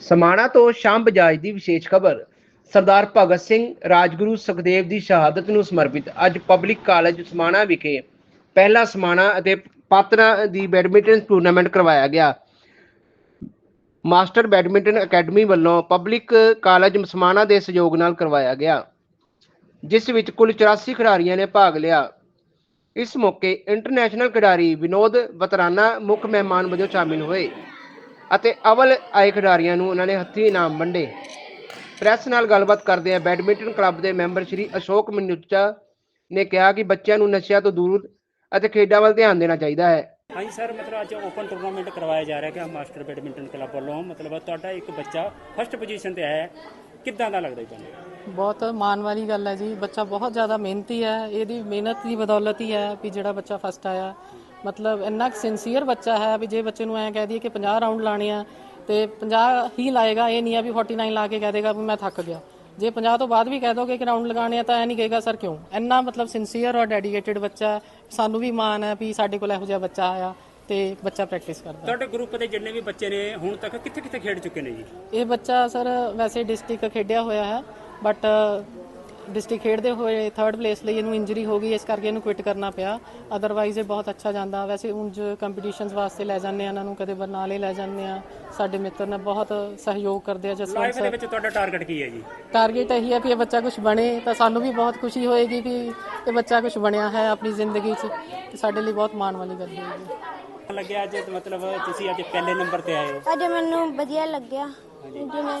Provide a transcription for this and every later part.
ਸਮਾਣਾ ਤੋਂ ਸ਼ਾਮ ਬਜਾਜ ਦੀ ਵਿਸ਼ੇਸ਼ ਖਬਰ। ਸਰਦਾਰ ਭਗਤ ਸਿੰਘ ਰਾਜਗੁਰੂ ਸੁਖਦੇਵ ਦੀ ਸ਼ਹਾਦਤ ਨੂੰ ਸਮਰਪਿਤ ਅੱਜ ਪਬਲਿਕ ਕਾਲਜ ਸਮਾਣਾ ਵਿਖੇ ਪਹਿਲਾ ਸਮਾਣਾ ਅਤੇ ਪਾਤਰਾ ਦੀ ਬੈਡਮਿੰਟਨ ਟੂਰਨਾਮੈਂਟ ਕਰਵਾਇਆ ਗਿਆ। ਮਾਸਟਰ ਬੈਡਮਿੰਟਨ ਅਕੈਡਮੀ ਵੱਲੋਂ ਪਬਲਿਕ ਕਾਲਜ ਸਮਾਣਾ ਦੇ ਸਹਿਯੋਗ ਨਾਲ ਕਰਵਾਇਆ ਗਿਆ, ਜਿਸ ਵਿੱਚ ਕੁੱਲ 84 ਖਿਡਾਰੀਆਂ ਨੇ ਭਾਗ ਲਿਆ। ਇਸ ਮੌਕੇ ਇੰਟਰਨੈਸ਼ਨਲ ਖਿਡਾਰੀ ਵਿਨੋਦ ਵਤਰਾਨਾ ਮੁੱਖ ਮਹਿਮਾਨ ਵਜੋਂ ਸ਼ਾਮਿਲ ਹੋਏ। ਅਤੇ ਅਵਲ ਆਏ ਖਿਡਾਰੀਆਂ ਨੂੰ ਉਹਨਾਂ ਨੇ ਹੱਥੀਂ ਇਨਾਮ ਵੰਡੇ। ਪ੍ਰੈਸ ਨਾਲ ਗੱਲਬਾਤ ਕਰਦੇ ਆ ਬੈਡਮਿੰਟਨ ਕਲੱਬ ਦੇ ਮੈਂਬਰ ਸ਼੍ਰੀ ਅਸ਼ੋਕ ਮਨੁੱਚਾ ਨੇ ਕਿਹਾ ਕਿ ਬੱਚਿਆਂ ਨੂੰ ਨਸ਼ਿਆਂ ਤੋਂ ਦੂਰ ਅਤੇ ਖੇਡਾਂ ਵੱਲ ਧਿਆਨ ਦੇਣਾ ਚਾਹੀਦਾ ਹੈ। ਹਾਂਜੀ ਸਰ ਮਤਲਬ ਅੱਜ ਓਪਨ ਟੂਰਨਾਮੈਂਟ ਕਰਵਾਇਆ ਜਾ ਰਿਹਾ ਕਿ ਮਾਸਟਰ ਬੈਡਮਿੰਟਨ ਕਲੱਬ ਵੱਲੋਂ। ਮਤਲਬ ਤੁਹਾਡਾ ਇੱਕ ਬੱਚਾ ਫਸਟ ਪੋਜੀਸ਼ਨ ਤੇ ਆਇਆ ਹੈ। ਕਿੱਦਾਂ ਦਾ ਲੱਗਦਾ ਤੁਹਾਨੂੰ? ਬਹੁਤ ਮਾਣ ਵਾਲੀ ਗੱਲ ਹੈ ਜੀ। ਬੱਚਾ ਬਹੁਤ ਜ਼ਿਆਦਾ ਮਿਹਨਤੀ ਹੈ। ਇਹਦੀ ਮਿਹਨਤ ਦੀ ਬਦੌਲਤ ਹੀ ਹੈ ਵੀ ਜਿਹੜਾ ਬੱਚਾ ਫਸਟ ਆਇਆ। ਮਤਲਬ ਇੰਨਾ ਸਿੰਸੀਅਰ ਬੱਚਾ ਹੈ ਵੀ ਜੇ ਬੱਚੇ ਨੂੰ ਐਂ ਕਹਿ ਦਈਏ ਕਿ 50 ਰਾਉਂਡ ਲਾਣੇ ਆ ਤੇ 50 ਹੀ ਲਾਏਗਾ ਇਹ ਨਹੀਂ ਆ ਵੀ 49 ਲਾ ਕੇ ਕਹਿ ਦੇਗਾ ਵੀ ਮੈਂ ਥੱਕ ਗਿਆ। ਜੇ 50 ਤੋਂ ਬਾਅਦ ਵੀ ਕਹਿ ਦੋਗੇ ਕਿ ਰਾਉਂਡ ਲਗਾਣੇ ਆ ਤਾਂ ਐ ਨਹੀਂ ਕਹੇਗਾ ਸਰ ਕਿਉਂ? ਇੰਨਾ ਮਤਲਬ ਸਿੰਸੀਅਰ ਔਰ ਡੈਡੀਕੇਟਿਡ ਬੱਚਾ। ਸਾਨੂੰ ਵੀ ਮਾਣ ਹੈ ਵੀ ਸਾਡੇ ਕੋਲ ਇਹੋ ਜਿਹਾ ਬੱਚਾ ਆਇਆ ਤੇ ਬੱਚਾ ਪ੍ਰੈਕਟਿਸ ਕਰਦਾ। ਤੁਹਾਡੇ ਗਰੁੱਪ ਦੇ ਜਿੰਨੇ ਵੀ ਬੱਚੇ ਨੇ ਹੁਣ ਤੱਕ ਕਿੱਥੇ ਕਿੱਥੇ ਖੇਡ ਚੁੱਕੇ ਨੇ ਜੀ? ਇਹ ਬੱਚਾ ਸਰ ਵੈਸੇ ਡਿਸਟ੍ਰਿਕਟ ਖੇਡਿਆ ਹੋਇਆ ਹੈ ਬਟ ਡਿਸਟ੍ਰਿਕਟ ਖੇਡਦੇ ਹੋਏ ਥਰਡ ਪਲੇਸ ਲਈ ਇਹਨੂੰ ਇੰਜਰੀ ਹੋ ਗਈ ਇਸ ਕਰਕੇ ਇਹਨੂੰ ਕੁਇਟ ਕਰਨਾ ਪਿਆ। ਅਦਰਵਾਈਜ਼ ਇਹ ਬਹੁਤ ਅੱਛਾ ਜਾਂਦਾ। ਵੈਸੇ ਉਂਝ ਕੰਪੀਟੀਸ਼ਨਸ ਵਾਸਤੇ ਲੈ ਜਾਂਦੇ ਆ ਇਹਨਾਂ ਨੂੰ ਕਦੇ ਬਰਨਾਲੇ ਲੈ ਜਾਂਦੇ ਆ। ਸਾਡੇ ਮਿੱਤਰ ਨੇ ਬਹੁਤ ਸਹਿਯੋਗ ਕਰਦੇ ਆ ਜਸਵੰਤ ਲਾਈਫ ਦੇ ਸਰ ਵਿੱਚ ਤੁਹਾਡਾ ਟਾਰਗੇਟ ਕੀ ਹੈ ਜੀ? ਟਾਰਗੇਟ ਇਹੀ ਹੈ ਵੀ ਇਹ ਬੱਚਾ ਕੁਝ ਬਣੇ ਤਾਂ ਸਾਨੂੰ ਵੀ ਬਹੁਤ ਖੁਸ਼ੀ ਹੋਏਗੀ ਵੀ ਇਹ ਬੱਚਾ ਕੁਝ ਬਣਿਆ ਹੈ ਆਪਣੀ ਜ਼ਿੰਦਗੀ 'ਚ। ਤੇ ਸਾਡੇ ਲਈ ਬਹੁਤ ਮਾਣ ਵਾਲੀ ਗੱਲ ਹੋਏਗੀ ਲੱਗਿਆ ਅੱਜ? ਮਤਲਬ ਤੁਸੀਂ ਅੱਜ ਪਹਿਲੇ ਨੰਬਰ ਤੇ ਆਏ ਹੋ। ਅੱਜ ਮੈਨੂੰ ਵਧੀਆ ਲੱਗਿਆ। ਜਿਵੇਂ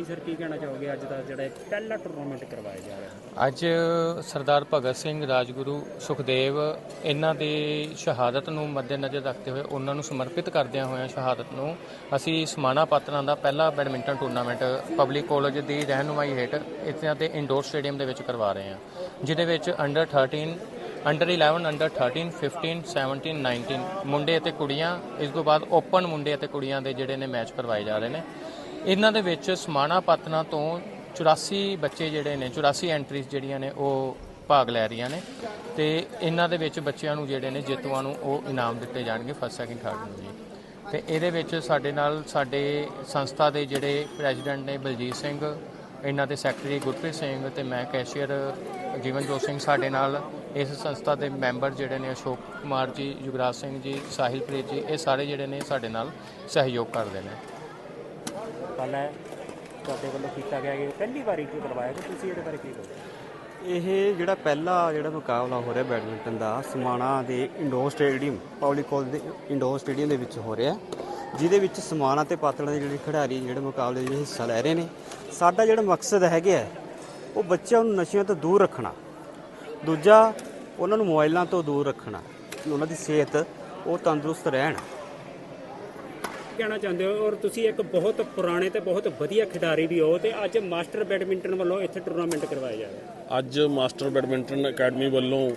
ਹਾਂਜੀ ਸਰ, ਕੀ ਕਹਿਣਾ ਚਾਹੋਗੇ? ਅੱਜ ਦਾ ਜਿਹੜਾ ਪਹਿਲਾ ਟੂਰਨਾਮੈਂਟ ਕਰਵਾਇਆ ਜਾ ਰਿਹਾ ਅੱਜ ਸਰਦਾਰ ਭਗਤ ਸਿੰਘ, ਰਾਜਗੁਰੂ, ਸੁਖਦੇਵ, ਇਹਨਾਂ ਦੀ ਸ਼ਹਾਦਤ ਨੂੰ ਮੱਦੇਨਜ਼ਰ ਰੱਖਦੇ ਹੋਏ ਉਹਨਾਂ ਨੂੰ ਸਮਰਪਿਤ ਕਰਦਿਆਂ ਹੋਇਆਂ ਸ਼ਹਾਦਤ ਨੂੰ ਅਸੀਂ ਸਮਾਣਾ ਪਾਤਰਾਂ ਦਾ ਪਹਿਲਾ ਬੈਡਮਿੰਟਨ ਟੂਰਨਾਮੈਂਟ ਪਬਲਿਕ ਕਾਲਜ ਦੀ ਰਹਿਨੁਮਾਈ ਹੇਠ ਇੱਥੇ ਤੇ ਇੰਡੋਰ ਸਟੇਡੀਅਮ ਦੇ ਵਿੱਚ ਕਰਵਾ ਰਹੇ ਹਾਂ। ਜਿਹਦੇ ਵਿੱਚ ਅੰਡਰ 13 ਅੰਡਰ 11 ਅੰਡਰ 13 15 17 19 ਮੁੰਡੇ ਅਤੇ ਕੁੜੀਆਂ, ਇਸ ਤੋਂ ਬਾਅਦ ਓਪਨ ਮੁੰਡੇ ਅਤੇ ਕੁੜੀਆਂ ਦੇ ਜਿਹੜੇ ਨੇ ਮੈਚ ਕਰਵਾਏ ਜਾ ਰਹੇ ਨੇ। ਇਹਨਾਂ ਦੇ ਵਿੱਚ ਸਮਾਣਾ ਪਾਤਨਾ ਤੋਂ 84 ਬੱਚੇ ਜਿਹੜੇ ਨੇ 84 ਐਂਟਰੀਜ਼ ਜਿਹੜੀਆਂ ਨੇ, ਉਹ ਭਾਗ ਲੈ ਰਹੀਆਂ ਨੇ ਤੇ ਇਹਨਾਂ ਦੇ ਵਿੱਚ ਬੱਚਿਆਂ ਨੂੰ ਜਿਹੜੇ ਨੇ, ਜੇਤੂਆਂ ਨੂੰ ਉਹ ਇਨਾਮ ਦਿੱਤੇ ਜਾਣਗੇ ਫਸਟ ਸੈਕਿੰਡ ਥਰਡ ਨੂੰ ਜੀ। ਤੇ ਇਹਦੇ ਵਿੱਚ ਸਾਡੇ ਨਾਲ ਸਾਡੇ ਸੰਸਥਾ ਦੇ ਜਿਹੜੇ ਪ੍ਰੈਜ਼ੀਡੈਂਟ ਨੇ, ਬਲਜੀਤ ਸਿੰਘ, ਇਹਨਾਂ ਦੇ ਸੈਕਟਰੀ ਗੁਰਪ੍ਰੀਤ ਸਿੰਘ ਤੇ ਮੈਂ ਕੈਸ਼ੀਅਰ ਜੀਵਨਜੋਤ ਸਿੰਘ ਸਾਡੇ ਨਾਲ, ਇਸ ਸੰਸਥਾ ਦੇ ਮੈਂਬਰ ਜਿਹੜੇ ਨੇ ਅਸ਼ੋਕ ਕੁਮਾਰ ਜੀ, ਯੁਵਰਾਜ ਸਿੰਘ ਜੀ, ਸਾਹਿਲਪ੍ਰੀਤ ਜੀ, ਇਹ ਸਾਰੇ ਜਿਹੜੇ ਨੇ ਸਾਡੇ ਨਾਲ ਸਹਿਯੋਗ ਕਰਦੇ ਨੇ। ਕੱਲ ਹੈ ਤੁਹਾਡੇ ਵੱਲੋਂ ਕੀਤਾ ਗਿਆ ਇਹ ਪਹਿਲੀ ਵਾਰੀ ਕਿਉਂ ਕਰਵਾਇਆ ਤੇ ਤੁਸੀਂ ਇਹਦੇ ਬਾਰੇ ਕੀ ਕਹੋਗੇ? ਇਹ ਜਿਹੜਾ ਪਹਿਲਾ ਜਿਹੜਾ ਮੁਕਾਬਲਾ ਹੋ ਰਿਹਾ ਬੈਡਮਿੰਟਨ ਦਾ ਸਮਾਣਾ ਦੇ ਇੰਡੋਰ ਸਟੇਡੀਅਮ ਪਬਲਿਕ ਕਾਲਜ ਦੇ ਇੰਡੋਰ ਸਟੇਡੀਅਮ ਦੇ ਵਿੱਚ ਹੋ ਰਿਹਾ। ਜਿਹਦੇ ਵਿੱਚ ਸਮਾਣਾ ਤੇ ਪਾਤੜਾਂ ਦੇ ਜਿਹੜੇ ਖਿਡਾਰੀ ਜਿਹੜੇ ਮੁਕਾਬਲੇ ਦੇ ਹਿੱਸਾ ਲੈ ਰਹੇ ਨੇ। ਸਾਡਾ ਜਿਹੜਾ ਮਕਸਦ ਹੈਗਾ ਹੈ, ਉਹ ਬੱਚਿਆਂ ਨੂੰ ਨਸ਼ਿਆਂ ਤੋਂ ਦੂਰ ਰੱਖਣਾ। ਦੂਜਾ ਉਹਨਾਂ ਨੂੰ ਮੋਬਾਈਲਾਂ ਤੋਂ ਦੂਰ ਰੱਖਣਾ। ਕਿ ਉਹਨਾਂ ਦੀ ਸਿਹਤ ਉਹ ਤੰਦਰੁਸਤ ਰਹਿਣ। ਕਹਿਣਾ ਚਾਹੁੰਦੇ ਹੋ ਔਰ ਤੁਸੀਂ ਇੱਕ ਬਹੁਤ ਪੁਰਾਣੇ ਤੇ ਬਹੁਤ ਵਧੀਆ ਖਿਡਾਰੀ ਵੀ ਹੋ ਤੇ ਅੱਜ ਮਾਸਟਰ ਬੈਡਮਿੰਟਨ ਵੱਲੋਂ ਇੱਥੇ ਟੂਰਨਾਮੈਂਟ ਕਰਵਾਇਆ ਜਾ ਰਿਹਾ ਅੱਜ ਮਾਸਟਰ ਬੈਡਮਿੰਟਨ ਅਕੈਡਮੀ ਵੱਲੋਂ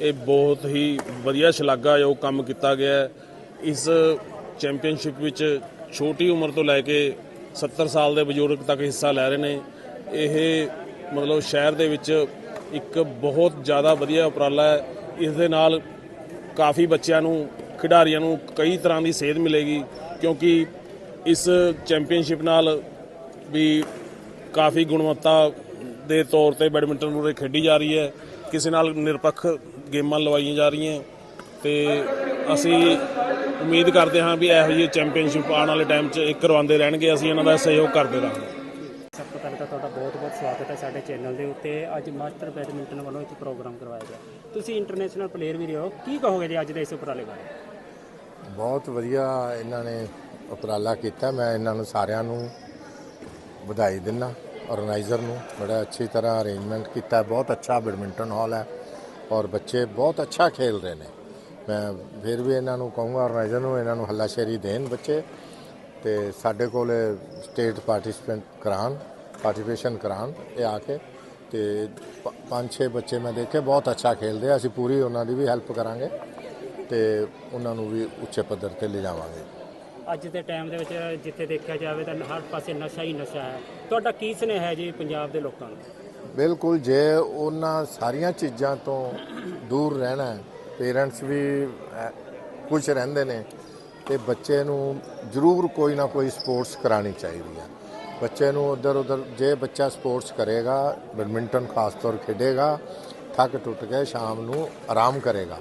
ਇਹ ਬਹੁਤ ਹੀ ਵਧੀਆ ਸ਼ਲਾਘਾਯੋਗ ਕੰਮ ਕੀਤਾ ਗਿਆ ਹੈ। ਇਸ ਚੈਂਪੀਅਨਸ਼ਿਪ ਵਿੱਚ ਛੋਟੀ ਉਮਰ ਤੋਂ ਲੈ ਕੇ 70 ਸਾਲ ਦੇ ਬਜ਼ੁਰਗ ਤੱਕ ਹਿੱਸਾ ਲੈ ਰਹੇ ਨੇ। ਇਹ ਮਤਲਬ ਸ਼ਹਿਰ ਦੇ ਵਿੱਚ ਇੱਕ ਬਹੁਤ ਜ਼ਿਆਦਾ ਵਧੀਆ ਉਪਰਾਲਾ ਹੈ। ਇਸ ਦੇ ਨਾਲ ਕਾਫੀ ਬੱਚਿਆਂ ਨੂੰ ਖਿਡਾਰੀਆਂ ਨੂੰ ਕਈ ਤਰ੍ਹਾਂ ਦੀ ਸੇਧ ਮਿਲੇਗੀ, ਕਿਉਂਕਿ ਇਸ ਚੈਂਪੀਅਨਸ਼ਿਪ ਨਾਲ ਵੀ ਕਾਫੀ ਗੁਣਵੱਤਾ ਦੇ ਤੌਰ ਤੇ ਬੈਡਮਿੰਟਨ ਉਰੇ ਖੇਡੀ ਜਾ ਰਹੀ ਹੈ। ਕਿਸੇ ਨਾਲ ਨਿਰਪੱਖ ਗੇਮਾਂ ਲਵਾਈਆਂ ਜਾ ਰਹੀਆਂ। ਤੇ ਅਸੀਂ ਉਮੀਦ ਕਰਦੇ ਹਾਂ ਵੀ ਇਹੋ ਜਿਹੀ ਚੈਂਪੀਅਨਸ਼ਿਪ ਆਉਣ ਵਾਲੇ ਟਾਈਮ 'ਚ ਇਹ ਕਰਵਾਉਂਦੇ ਰਹਿਣਗੇ। ਅਸੀਂ ਇਹਨਾਂ ਦਾ ਸਹਿਯੋਗ ਕਰਦੇ ਰਹਾਂਗੇ। ਸਭ ਤੋਂ ਪਹਿਲਾਂ ਤਾਂ ਤੁਹਾਡਾ ਬਹੁਤ-ਬਹੁਤ ਸਵਾਗਤ ਹੈ ਸਾਡੇ ਚੈਨਲ ਦੇ ਉੱਤੇ। ਅੱਜ ਮਾਸਟਰ ਬੈਡਮਿੰਟਨ ਵੱਲੋਂ ਇੱਕ ਪ੍ਰੋਗਰਾਮ ਕਰਵਾਇਆ ਗਿਆ। ਤੁਸੀਂ ਇੰਟਰਨੈਸ਼ਨਲ ਪਲੇਅਰ ਵੀ ਰਹੇ ਹੋ। ਕੀ ਕਹੋਗੇ ਜੀ ਅੱਜ ਦੇ ਇਸ ਉਪਰਾਲੇ ਬਾਰੇ? ਬਹੁਤ ਵਧੀਆ ਇਹਨਾਂ ਨੇ ਉਪਰਾਲਾ ਕੀਤਾ। ਮੈਂ ਇਹਨਾਂ ਨੂੰ ਸਾਰਿਆਂ ਨੂੰ ਵਧਾਈ ਦਿੰਦਾ ਆਰਗੇਨਾਈਜ਼ਰ ਨੂੰ। ਬੜਾ ਅੱਛੀ ਤਰ੍ਹਾਂ ਅਰੇਂਜਮੈਂਟ ਕੀਤਾ। ਬਹੁਤ ਅੱਛਾ ਬੈਡਮਿੰਟਨ ਹਾਲ ਹੈ ਔਰ ਬੱਚੇ ਬਹੁਤ ਅੱਛਾ ਖੇਲ ਰਹੇ ਨੇ। ਮੈਂ ਫਿਰ ਵੀ ਇਹਨਾਂ ਨੂੰ ਕਹੂੰਗਾ ਆਰਗੇਨਾਈਜ਼ਰ ਨੂੰ ਇਹਨਾਂ ਨੂੰ ਹੱਲਾਸ਼ੇਰੀ ਦੇਣ ਬੱਚੇ ਤੇ ਸਾਡੇ ਕੋਲ ਸਟੇਟ ਪਾਰਟਿਸਿਪੇਟ ਕਰਾਉਣ ਪਾਰਟਿਸਿਪੇਸ਼ਨ ਕਰਾਉਣ ਇਹ ਆ ਕੇ ਤੇ ਪੰਜ ਛੇ ਬੱਚੇ ਮੈਂ ਦੇਖੇ। ਬਹੁਤ ਅੱਛਾ ਖੇਲਦੇ ਆ। ਅਸੀਂ ਪੂਰੀ ਉਹਨਾਂ ਦੀ ਵੀ ਹੈਲਪ ਕਰਾਂਗੇ। ਤੇ ਉਹਨਾਂ ਨੂੰ ਵੀ ਉੱਚੇ ਪੱਧਰ ਤੇ ਲਿਜਾਵਾਂਗੇ। ਅੱਜ ਦੇ ਟਾਈਮ ਦੇ ਵਿੱਚ ਜਿੱਥੇ ਦੇਖਿਆ ਜਾਵੇ ਤਾਂ ਹਰ ਪਾਸੇ ਨਸ਼ਾ ਹੀ ਨਸ਼ਾ ਹੈ। ਤੁਹਾਡਾ ਕੀ ਸੁਨੇਹਾ ਹੈ ਜੀ ਪੰਜਾਬ ਦੇ ਲੋਕਾਂ ਨੂੰ? ਬਿਲਕੁਲ ਜੇ ਉਹਨਾਂ ਸਾਰੀਆਂ ਚੀਜ਼ਾਂ ਤੋਂ ਦੂਰ ਰਹਿਣਾ ਪੇਰੈਂਟਸ ਵੀ ਕੁਝ ਰਹਿੰਦੇ ਨੇ ਤੇ ਬੱਚੇ ਨੂੰ ਜ਼ਰੂਰ ਕੋਈ ਨਾ ਕੋਈ ਸਪੋਰਟਸ ਕਰਾਣੀ ਚਾਹੀਦੀ ਹੈ। ਬੱਚੇ ਨੂੰ ਉਧਰ ਉਧਰ ਜੇ ਬੱਚਾ ਸਪੋਰਟਸ ਕਰੇਗਾ ਬੈਡਮਿੰਟਨ ਖਾਸ ਤੌਰ ਖੇਡੇਗਾ ਥੱਕ ਟੁੱਟ ਕੇ ਸ਼ਾਮ ਨੂੰ ਆਰਾਮ ਕਰੇਗਾ।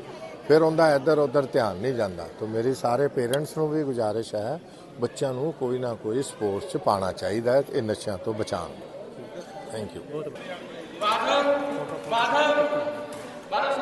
ਫਿਰ ਉਹਦਾ ਇੱਧਰ ਉੱਧਰ ਧਿਆਨ ਨਹੀਂ ਜਾਂਦਾ ਤਾਂ ਮੇਰੀ ਸਾਰੇ ਪੇਰੈਂਟਸ ਨੂੰ ਵੀ ਗੁਜ਼ਾਰਿਸ਼ ਹੈ ਬੱਚਿਆਂ ਨੂੰ ਕੋਈ ਨਾ ਕੋਈ ਸਪੋਰਟਸ 'ਚ ਪਾਣਾ ਚਾਹੀਦਾ ਹੈ ਇਹ ਨਸ਼ਿਆਂ ਤੋਂ ਬਚਾਉਣ ਥੈਂਕ ਯੂ ਬਾਦਲ ਬਾਦਲ ਬਾਦਲ